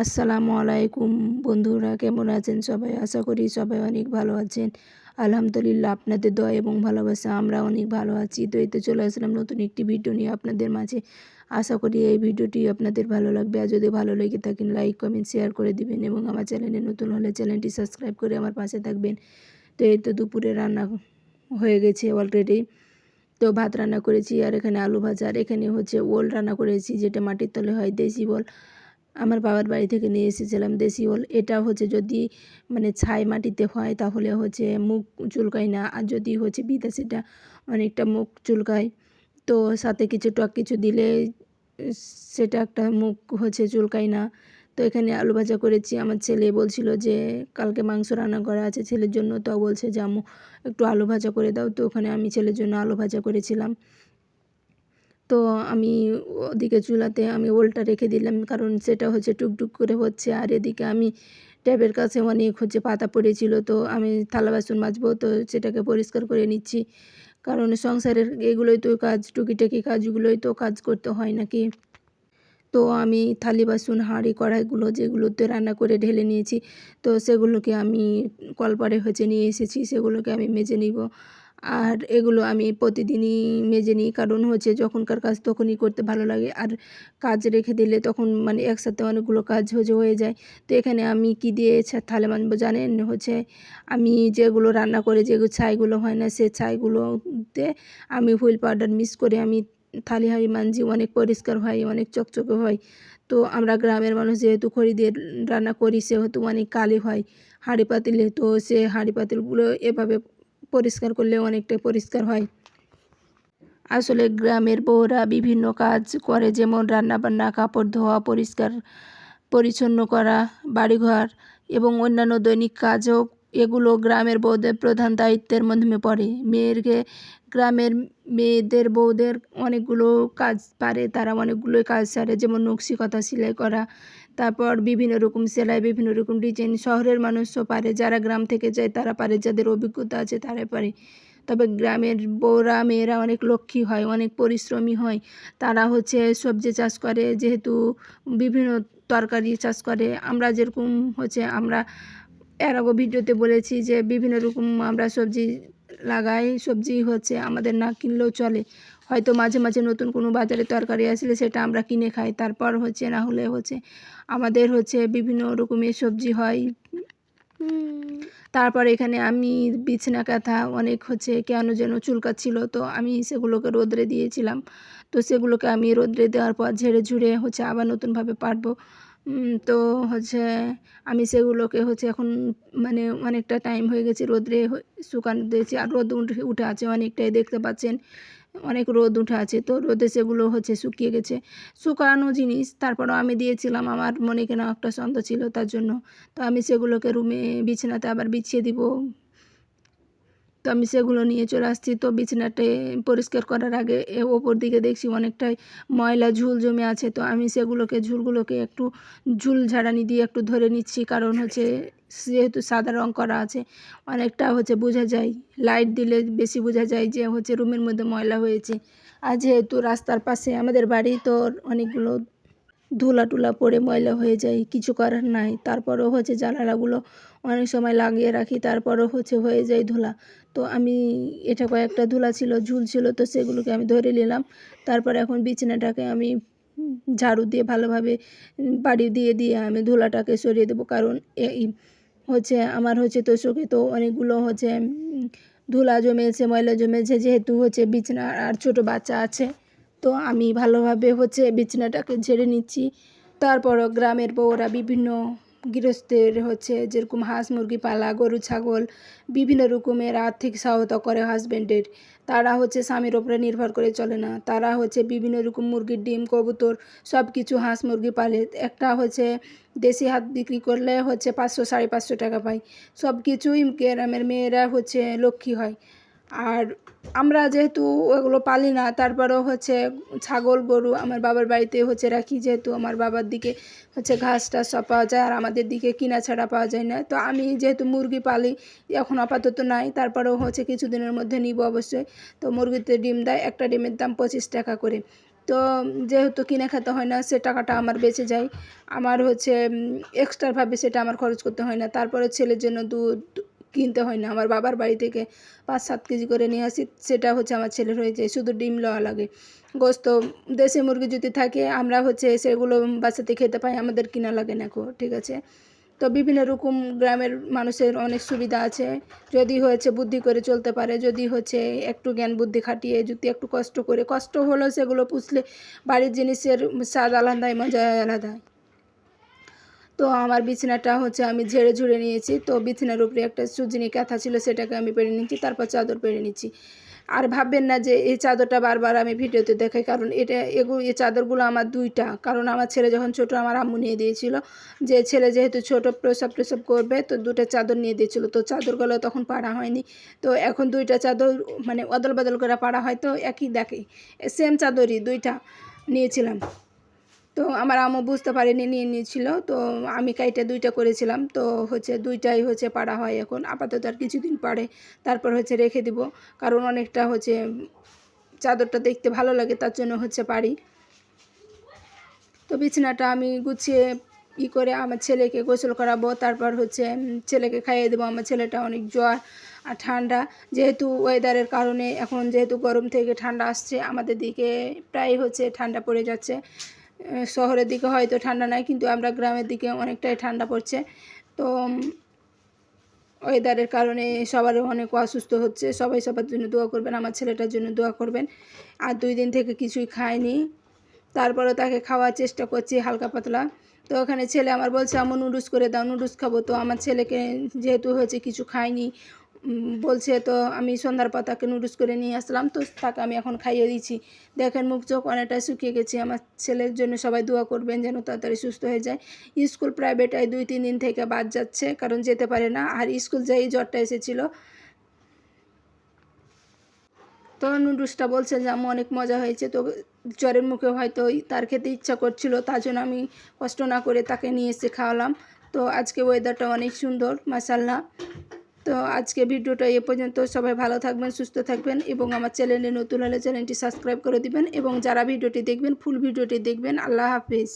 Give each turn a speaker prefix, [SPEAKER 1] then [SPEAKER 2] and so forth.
[SPEAKER 1] আসসালামু আলাইকুম বন্ধুরা, কেমন আছেন সবাই? আশা করি সবাই অনেক ভালো আছেন। আলহামদুলিল্লাহ আপনাদের দয়া এবং ভালোবাসা, আমরা অনেক ভালো আছি। তো এতে চলে আসলাম নতুন একটি ভিডিও নিয়ে আপনাদের মাঝে। আশা করি এই ভিডিওটি আপনাদের ভালো লাগবে। আর যদি ভালো লেগে থাকেন, লাইক, কমেন্ট, শেয়ার করে দিবেন এবং আমার চ্যানেলে নতুন হলে চ্যানেলটি সাবস্ক্রাইব করে আমার পাশে থাকবেন। তো এই তো দুপুরে রান্না হয়ে গেছে অলরেডি তো ভাত রান্না করেছি আর এখানে আলু ভাজা। আর এখানে হচ্ছে ওল রান্না করেছি, যেটা মাটির তলে হয় দেশি বল আমার বাবার বাড়ি থেকে নিয়ে এসেছিলাম দেশি ওল। এটা হচ্ছে যদি মানে ছাই মাটিতে হয় তাহলে হচ্ছে মুখ চুলকায় না। আর যদি হচ্ছে বিদেশিটা অনেকটা মুখ চুলকায়, তো সাথে কিছু টক কিছু দিলে সেটা একটা মুখ হচ্ছে চুলকায় না। তো এখানে আলু ভাজা করেছি। আমার ছেলে বলছিল যে, কালকে মাংস রান্না করা আছে ছেলের জন্য। তো বলছে যে আম্মু একটু আলু ভাজা করে দাও। তো ওখানে আমি ছেলের জন্য আলু ভাজা করেছিলাম। তো আমি ওদিকে চুলাতে আমি ওলটা রেখে দিলাম, কারণ সেটা হচ্ছে টুকটুক করে হচ্ছে। আর এদিকে আমি ট্যাবের কাছে অনেক হচ্ছে পাতা পড়েছিল, তো আমি থালা বাসন মাজবো, তো সেটাকে পরিষ্কার করে নিচ্ছি। কারণ সংসারের এগুলোই তো কাজ, টুকিটাকি কাজগুলোই তো কাজ করতে হয় নাকি? তো আমি থালি বাসন, হাঁড়ি, কড়াইগুলো যেগুলোতে রান্না করে ঢেলে নিয়েছি, তো সেগুলোকে আমি কলপারে হচ্ছে নিয়ে এসেছি, সেগুলোকে আমি মেজে নিব। আর এগুলো আমি প্রতিদিনই মেজে নিই। কারণ হচ্ছে যখনকার কাজ তখনই করতে ভালো লাগে। আর কাজ রেখে দিলে তখন মানে একসাথে অনেকগুলো কাজ হচ্ছে হয়ে যায়। তো এখানে আমি কি দিয়ে থালে মানবো জানেন? হচ্ছে আমি যেগুলো রান্না করে যেগুলো ছাইগুলো হয় না, সে ছাইগুলোতে আমি হুইল পাউডার মিক্স করে আমি থালি হাঁড়ি মানজি অনেক পরিষ্কার হয়, অনেক চকচকে হয়। তো আমরা গ্রামের মানুষ যেহেতু খড়ি দিয়ে রান্না করি, সেহেতু অনেক কালি হয়। হাঁড়ি পাতিলে তো সে হাঁড়ি পাতিলগুলো এভাবে পরিষ্কার করলে অনেকটাই পরিষ্কার হয়। আসলে গ্রামের বউরা বিভিন্ন কাজ করে, যেমন রান্নাবান্না, কাপড় ধোয়া, পরিষ্কার, পরিচ্ছন্ন করা, বাড়িঘর এবং অন্যান্য দৈনিক কাজও এগুলো গ্রামের বউদের প্রধান দায়িত্বের মধ্যে পড়ে। মেয়েরকে গ্রামের মেয়েদের বউদের অনেকগুলো কাজ পারে, তারা অনেকগুলো কাজ সারে, যেমন নকশিকতা সেলাই করা তারপর বিভিন্ন রকম সেলাই, বিভিন্ন রকম ডিজাইন শহরের মানুষও পারে, যারা গ্রাম থেকে যায় তারা পারে, যাদের অভিজ্ঞতা আছে তারা পারে। তবে গ্রামের বউরা, মেয়েরা অনেক লক্ষ্মী হয়, অনেক পরিশ্রমী হয়। তারা হচ্ছে সবজি চাষ করে, যেহেতু বিভিন্ন তরকারি চাষ করে। আমরা যেরকম হচ্ছে আমরা, এর আগে ভিডিওতে বলেছি যে বিভিন্ন রকম আমরা সবজি লাগাই, সবজি হচ্ছে আমাদের না কিনলেও চলে। হয়তো মাঝে মাঝে নতুন কোনো বাজারে তরকারি আসলে সেটা আমরা কিনে খাই। তারপর হচ্ছে না হলে হচ্ছে আমাদের হচ্ছে বিভিন্ন রকমের সবজি হয়। তারপর এখানে আমি বিছনা কাঁথা অনেক হচ্ছে কেন যেন চুলকাচ্ছিল, তো আমি সেগুলোকে রোদ্রে দিয়েছিলাম। তো সেগুলোকে আমি রোদ্রে দেওয়ার পর ঝেড়ে ঝুড়ে হচ্ছে আবার নতুনভাবে পারব। তো হচ্ছে আমি সেগুলোকে হচ্ছে এখন মানে অনেকটা টাইম হয়ে গেছে রোদ্রে শুকানো দিয়েছি। আর রোদ উঠে উঠে আছে অনেকটাই, দেখতে পাচ্ছেন। অনেক রোদ উঠে আছে, তো রোদে সেগুলো হচ্ছে শুকিয়ে গেছে। শুকানো জিনিস, তারপরও আমি দিয়েছিলাম, আমার মনে কেন একটা ছন্দ ছিল তার জন্য। তো আমি সেগুলোকে রুমে বিছানাতে আবার বিছিয়ে দিব তো আমি সেগুলো নিয়ে চলে আসছি। তো বিছানাতে পরিষ্কার করার আগে ওপর দিকে দেখছি অনেকটাই ময়লা ঝুল জমে আছে। তো আমি সেগুলোকে, ঝুলগুলোকে একটু ঝুল ঝাড়ানি দিয়ে একটু ধরে নিচ্ছি। কারণ হচ্ছে যেহেতু সাদা রং করা আছে, অনেকটা হচ্ছে বোঝা যায়, লাইট দিলে বেশি বোঝা যায় যে হচ্ছে রুমের মধ্যে ময়লা হয়েছে। আর যেহেতু রাস্তার পাশে আমাদের বাড়ি, তো অনেকগুলো ধুলা টুলা পড়ে ময়লা হয়ে যায়, কিছু করার নাই। তারপরও হচ্ছে জানালাগুলো অনেক সময় লাগিয়ে রাখি, তারপরও হচ্ছে হয়ে যায় ধুলা। তো আমি এটা কয়েকটা ধুলা ছিল, ঝুল ছিল, তো সেগুলোকে আমি ধরে নিলাম। তারপর এখন বিছানাটাকে আমি ঝাড়ু দিয়ে ভালোভাবে বাড়ি দিয়ে দিয়ে আমি ধুলাটাকে সরিয়ে দেবো। কারণ এই হচ্ছে আমার হচ্ছে তো তোষকে তো অনেকগুলো হচ্ছে ধুলা জমেছে, ময়লা জমেছে, যেহেতু হচ্ছে বিছানা আর ছোট বাচ্চা আছে। তো আমি ভালোভাবে হচ্ছে বিছানাটাকে ঝেড়ে নিচ্ছি। তারপরও গ্রামের বউরা বিভিন্ন গৃহস্থের হচ্ছে যেরকম হাঁস, মুরগি পালা, গরু, ছাগল, বিভিন্ন রকমের আর্থিক সহায়তা করে হাজব্যান্ডের তারা হচ্ছে স্বামীর ওপরে নির্ভর করে চলে না। তারা হচ্ছে বিভিন্ন রকম মুরগির ডিম, কবুতর সব কিছু হাঁস, মুরগি পালে। একটা হচ্ছে দেশি হাত বিক্রি করলে হচ্ছে পাঁচশো, সাড়ে পাঁচশো টাকা পায়। সব কিছুই গ্রামের মেয়েরা হচ্ছে লক্ষ্মী হয়। আর আমরা যেহেতু ওগুলো পালি না, তারপরেও হচ্ছে ছাগল, গরু আমার বাবার বাড়িতে হচ্ছে রাখি যেহেতু আমার বাবার দিকে হচ্ছে ঘাস টাস সব পাওয়া যায় আর আমাদের দিকে কিনা ছাড়া পাওয়া যায় না। তো আমি যেহেতু মুরগি পালি, এখন আপাতত নাই, তারপরেও হচ্ছে কিছুদিনের মধ্যে নিব অবশ্যই। তো মুরগিতে ডিম দেয়, একটা ডিমের দাম পঁচিশ টাকা করে। তো যেহেতু কিনে খেতে হয় না, সে টাকাটা আমার বেঁচে যায়। আমার হচ্ছে এক্সট্রাভাবে সেটা আমার খরচ করতে হয় না। তারপরে ছেলের জন্য দুধ কিনতে হয় না। আমার বাবার বাড়ি থেকে পাঁচ সাত কেজি করে নিয়ে আসি। সেটা হচ্ছে আমার ছেলের হয়ে যায় শুধু ডিম লওয়া লাগে। গোস্ত, দেশি মুরগি যদি থাকে, আমরা হচ্ছে সেগুলো বাসাতে খেতে পাই। আমাদের কিনা লাগে না ঠিক আছে? তো বিভিন্ন রকম গ্রামের মানুষের অনেক সুবিধা আছে। যদি হয়েছে বুদ্ধি করে চলতে পারে, যদি হচ্ছে একটু জ্ঞান বুদ্ধি খাটিয়ে, যদি একটু কষ্ট করে, কষ্ট হলেও সেগুলো পুষলে বাড়ির জিনিসের স্বাদ আলাদাই, মজা আলাদা তো আমার বিছানাটা হচ্ছে আমি ঝেড়ে ঝুড়ে নিয়েছি। তো বিছানার উপরে একটা সুজিনি কাঁথা ছিল, সেটাকে আমি পেরে নিচ্ছি, তারপর চাদর পেরে নিচ্ছি। আর ভাববেন না যে এই চাদরটা বারবার আমি ভিডিওতে দেখাই, কারণ এটা এগুলো এই চাদরগুলো আমার দুইটা। কারণ আমার ছেলে যখন ছোট, আমার আম্মু নিয়ে দিয়েছিল। যে ছেলে যেহেতু ছোট, প্রসব প্রসব করবে, তো দুটো চাদর নিয়ে দিয়েছিল। তো চাদরগুলো তখন পাড়া হয়নি। তো এখন দুইটা চাদর মানে অদল বদল করে পাড়া হয়। তো একই দেখে সেম চাদরই দুইটা নিয়েছিলাম। তো আমার আম্মু বুঝতে পারেনি, নিয়ে নিয়েছিল। তো আমি কাইটা দুইটা করেছিলাম। তো হচ্ছে দুইটাই হচ্ছে পাড়া হয় এখন। আপাতত আর কিছুদিন পারে তারপর হচ্ছে রেখে দিব। কারণ অনেকটা হচ্ছে চাদরটা দেখতে ভালো লাগে, তার জন্য হচ্ছে পারি তো বিছানাটা আমি গুছিয়ে ই করে আমার ছেলেকে গোসল করাবো। তারপর হচ্ছে ছেলেকে খাইয়ে দেবো। আমার ছেলেটা অনেক জ্বর আর ঠান্ডা। যেহেতু ওয়েদারের কারণে এখন যেহেতু গরম থেকে ঠান্ডা আসছে, আমাদের দিকে প্রায় হচ্ছে ঠান্ডা পড়ে যাচ্ছে। শহরের দিকে হয়তো ঠান্ডা নাই, কিন্তু আমরা গ্রামের দিকে অনেকটাই ঠান্ডা পড়ছে। তো ওয়েদারের কারণে সবার অনেক অসুস্থ হচ্ছে। সবাই সবার জন্য দোয়া করবেন, আমার ছেলেটার জন্য দোয়া করবেন। আর দুই দিন থেকে কিছুই খায়নি। তারপরে তাকে খাওয়ার চেষ্টা করছি হালকা পাতলা। তো ওখানে ছেলে আমার বলছে আমার নুডলস করে দাও, নুডলস খাব। তো আমার ছেলেকে যেহেতু হয়েছে, কিছু খায়নি। বলছে, তো আমি সন্ধ্যার পর তাকে নুডলস করে নিয়ে আসলাম, তো তাকে আমি এখন খাইয়ে দিচ্ছি। দেখেন, মুখ চোখ অনেকটা শুকিয়ে গেছে। আমার ছেলের জন্য সবাই দোয়া করবেন যেন তাড়াতাড়ি সুস্থ হয়ে যায়। স্কুল প্রাইভেটায় দুই, তিন দিন থেকে বাদ যাচ্ছে, কারণ যেতে পারে না। আর স্কুল যাই জ্বরটা এসেছিল, তো নুডলসটা বলছে যে আমার অনেক মজা হয়েছে। তো জ্বরের মুখে হয়তো তার খেতে ইচ্ছা করছিল, তার জন্য আমি কষ্ট না করে তাকে নিয়ে এসে খাওয়ালাম। তো আজকে ওয়েদারটা অনেক সুন্দর মাসাল্লাহ তো আজকে ভিডিওটা এ পর্যন্ত। সবাই ভালো থাকবেন, সুস্থ থাকবেন এবং আমার চ্যানেলে নতুন হলে চ্যানেলটি সাবস্ক্রাইব করে দিবেন এবং যারা ভিডিওটি দেখবেন, ফুল ভিডিওটি দেখবেন, আল্লাহ হাফিজ।